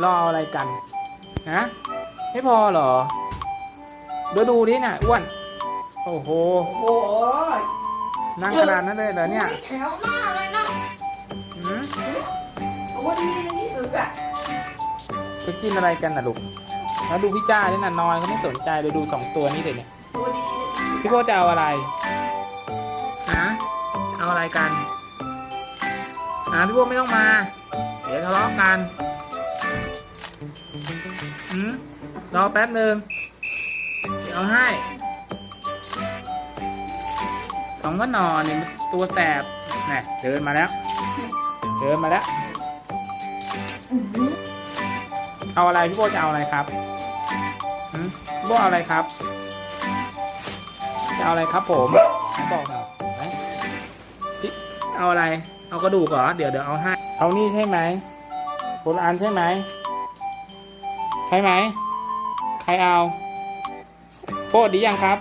รออะไรกัน ฮะ ไม่พอเหรอ เดี๋ยวดูดิน่ะอ้วน โอ้โห โอ้โหนั่งขนาดนั้นเลยเหรอเนี่ยแถวหน้าเลยนะหืมตัวดีในที่สุดอะจะกินอะไรกันน่ะลูก แล้วดูพี่จ้าเนี่ยน่ะนอนเขาไม่สนใจเลยดูสองตัวนี้เลยเนี่ยตัวดีในที่สุดพี่โก้จะเอาอะไร ฮะ เอาอะไรกัน อ่าพี่โก้ไม่ต้องมา เดี๋ยวทะเลาะกัน รอแป๊บหนึ่งเดี๋ยวเอาให้สองก็นอนเนี่ยตัวแสบนี่เดินมาแล้ว เดินมาแล้ว เอาอะไรพี่โก้จะเอาอะไรครับพี่โก้เอาอะไรครับ จะเอาอะไรครับผมไหนบอกหน่อเอาอะไร เอากระดูกเหรอ เดี๋ยวเดี๋ยวเอาให้ เอานี่ใช่ไหมโบราณใช่ไหมใช่ไหม รเอาโพดดียังครับ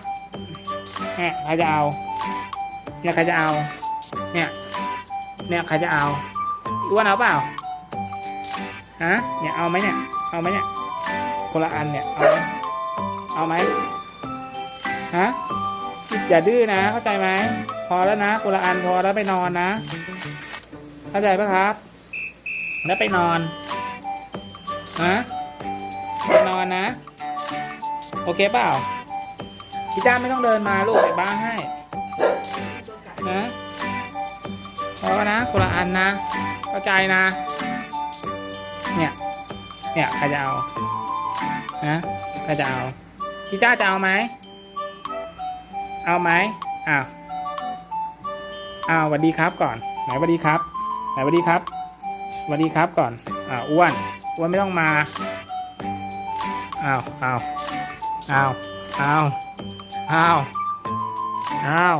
เนี่ยใครจะเอาเนี่ยใครจะเอา เนี่ย เนี่ยใครจะเอาอ้วนเอาเปล่าฮะเนี่ยเอาไหมเนี่ย เอาไหมเนี่ยคนละอันเนี่ย เอาไหมเอาไหมฮะอย่าดื้อนะ เข้าใจไหมพอแล้วนะคนละอันพอแล้วไปนอนนะ เข้าใจปะครับ แล้วไปนอนฮะไปนอนนะ โอเคเปล่าพี่จ้าไม่ต้องเดินมาลูกไปบ้านให้นะพอแล้วนะคนละอันนะ เข้าใจนะ เนี่ย เนี่ยใครจะเอานะใครจะเอาพี่จ้าจะเอาไหมเอาไหมอ้าวอ้าวสวัสดีครับก่อน ไหนสวัสดีครับ ไหนสวัสดีครับสวัสดีครับก่อน อ่าอ้วน อ้วนไม่ต้องมา อ้าวอ้าว อ้าว อ้าว อ้าว อ้าว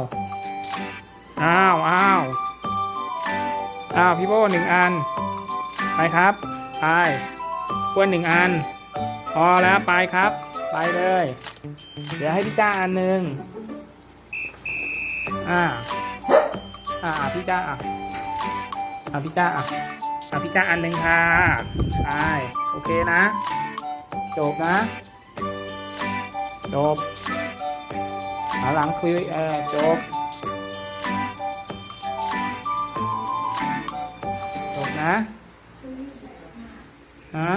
อ้าว อ้าว อ้าวพี่โบหนึ่งอัน ไปครับไปอ้วนหนึ่งอัน พอแล้วไปครับ ไปเลย เดี๋ยวให้พี่จ้าอันหนึ่งอ่า อ่าพี่จ้าอะอ่าพี่จ้าอะอ่าพี่จ้าอันหนึ่งค่ะไปโอเคนะ จบนะ จบหาหลังคุยเออจบ จบนะฮะ